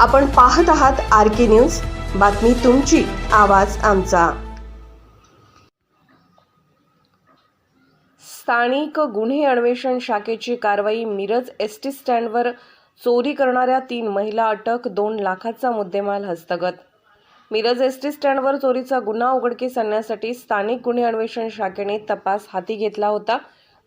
आपण पाहत आहात आर के न्यूज. बातमी तुमची आवाज आमचा. स्थानिक गुन्हे अन्वेषण शाखेची कारवाई मिरज एस टी स्टँडवर चोरी करणाऱ्या तीन महिला अटक दोन लाखाचा मुद्देमाल हस्तगत. मिरज एस टी स्टँडवर चोरीचा गुन्हा उघडकीस आणण्यासाठी स्थानिक गुन्हे अन्वेषण शाखेने तपास हाती घेतला होता.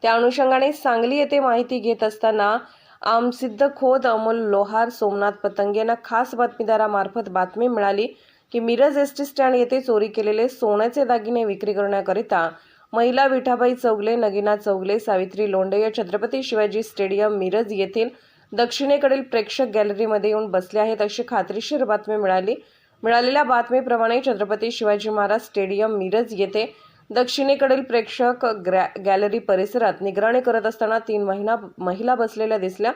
त्या अनुषंगाने सांगली येथे माहिती घेत असताना आमसिद्ध खोद अमोल लोहार सोमनाथ पतंग यांना खास बातमीदारामार्फत बातमी मिळाली की मिरज एस टी स्टँड येथे चोरी केलेले सोन्याचे दागिने विक्री करण्याकरिता महिला विठाबाई चौगले नगिना चौगले सावित्री लोंढे या छत्रपती शिवाजी स्टेडियम मिरज येथील दक्षिणेकडील प्रेक्षक गॅलरीमध्ये येऊन बसले आहेत अशी खात्रीशीर बातमी मिळाली. मिळालेल्या बातमीप्रमाणे छत्रपती शिवाजी महाराज स्टेडियम मिरज येथे दक्षिणेकडील प्रेक्षक ग्रॅ गॅलरी परिसरात निगराणी करत असताना तीन महिना महिला बसलेल्या दिसल्या.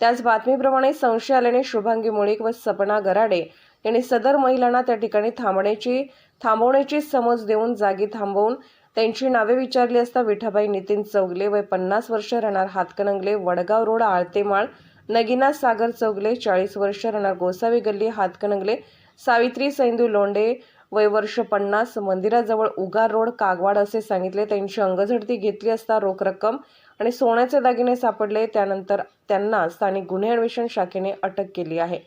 त्याच बातमीप्रमाणे संशय आल्याने शुभांगी मुळीक व सपना गराडे यांनी सदर महिलांना त्या ठिकाणी थांबण्याची थांबवण्याची समज देऊन जागी थांबवून त्यांची नावे विचारली असता विठाबाई नितीन चौगले व पन्नास वर्ष राहणार हातकणंगले वडगाव रोड आळतेमाळ नगिना सागर चौगले चाळीस वर्ष राहणार गोसावी गल्ली हातकणंगले सावित्री सैंदू लोंढे वय वर्ष पन्नास मंदिराजवळ उगार रोड कागवाड असे सांगितले. त्यांची अंगझडती घेतली असता रोख रक्कम आणि सोन्याचे दागिने सापडले. त्यानंतर त्यांना स्थानिक गुन्हे अन्वेषण शाखेने अटक केली आहे.